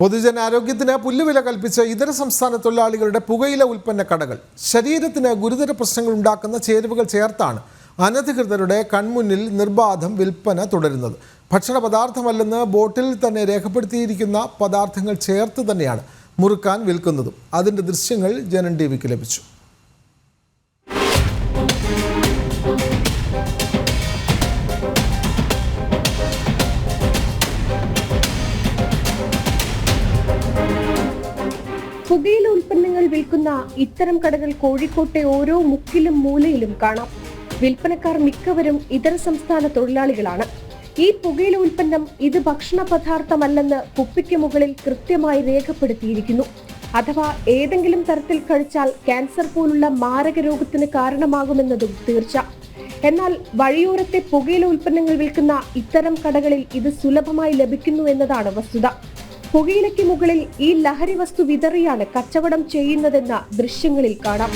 പൊതുജനാരോഗ്യത്തിന് പുല്ലുവില കൽപ്പിച്ച ഇതര സംസ്ഥാന തൊഴിലാളികളുടെ പുകയില ഉൽപ്പന്ന കടകൾ. ശരീരത്തിന് ഗുരുതര പ്രശ്നങ്ങൾ ഉണ്ടാക്കുന്ന ചേരുവകൾ ചേർത്താണ് അനധികൃതരുടെ കൺമുന്നിൽ നിർബാധം വിൽപ്പന തുടരുന്നത്. ഭക്ഷണ പദാർത്ഥമല്ലെന്ന് ബോട്ടിൽ തന്നെ രേഖപ്പെടുത്തിയിരിക്കുന്ന പദാർത്ഥങ്ങൾ ചേർത്ത് തന്നെയാണ് മുറുക്കാൻ വിൽക്കുന്നതും. അതിന്റെ ദൃശ്യങ്ങൾ ജനൻ ടി വിക്ക് ലഭിച്ചു. പുകയില ഉൽപ്പന്നങ്ങൾ വിൽക്കുന്ന ഇത്തരം കടകൾ കോഴിക്കോട്ടെ ഓരോ മുക്കിലും മൂലയിലും കാണാം. വിൽപ്പനക്കാർ മിക്കവരും ഇതര സംസ്ഥാന തൊഴിലാളികളാണ്. ഈ പുകയില ഉൽപ്പന്നം ഇത് ഭക്ഷണ പദാർത്ഥമല്ലെന്ന് കുപ്പിക്ക് മുകളിൽ കൃത്യമായി രേഖപ്പെടുത്തിയിരിക്കുന്നു. അഥവാ ഏതെങ്കിലും തരത്തിൽ കഴിച്ചാൽ ക്യാൻസർ പോലുള്ള മാരക രോഗത്തിന് കാരണമാകുമെന്നതും തീർച്ച. എന്നാൽ വഴിയോരത്തെ പുകയില ഉൽപ്പന്നങ്ങൾ വിൽക്കുന്ന ഇത്തരം കടകളിൽ ഇത് സുലഭമായി ലഭിക്കുന്നു എന്നതാണ് വസ്തുത. പുകയിലയ്ക്ക് മുകളിൽ ഈ ലഹരി വസ്തു വിതറിയാണ് കച്ചവടം ചെയ്യുന്നതെന്ന ദൃശ്യങ്ങളിൽ കാണാം.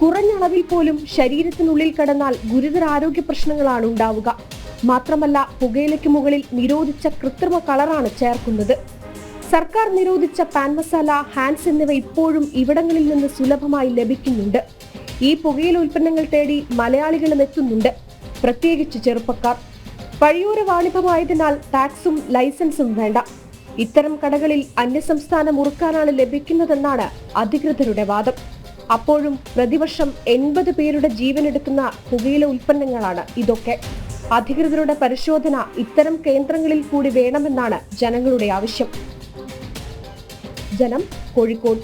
കുറഞ്ഞ അളവിൽ പോലും ശരീരത്തിനുള്ളിൽ കടന്നാൽ ഗുരുതര ആരോഗ്യ പ്രശ്നങ്ങളാണ് ഉണ്ടാവുക. മാത്രമല്ല പുകയിലയ്ക്ക് മുകളിൽ നിരോധിച്ച കൃത്രിമ കളറാണ് ചേർക്കുന്നത്. സർക്കാർ നിരോധിച്ച പാൻ മസാല ഹാൻസ് എന്നിവ ഇപ്പോഴും ഇവിടങ്ങളിൽ നിന്ന് സുലഭമായി ലഭിക്കുന്നുണ്ട്. ഈ പുകയില ഉൽപ്പന്നങ്ങൾ തേടി മലയാളികളും എത്തുന്നുണ്ട് പ്രത്യേകിച്ച് ചെറുപ്പക്കാർ. വഴിയോര വാണിഭമായതിനാൽ ടാക്സും ലൈസൻസും വേണ്ട. ഇത്തരം കടകളിൽ അന്യസംസ്ഥാന മുറുക്കാനാണ് ലഭിക്കുന്നതെന്നാണ് അധികൃതരുടെ വാദം. അപ്പോഴും പ്രതിവർഷം എൺപത് പേരുടെ ജീവനെടുക്കുന്ന പുകയില ഉൽപ്പന്നങ്ങളാണ് ഇതൊക്കെ. അധികൃതരുടെ പരിശോധന ഇത്തരം കേന്ദ്രങ്ങളിൽ കൂടി വേണമെന്നാണ് ജനങ്ങളുടെ ആവശ്യം. ജനം കോഴിക്കോട്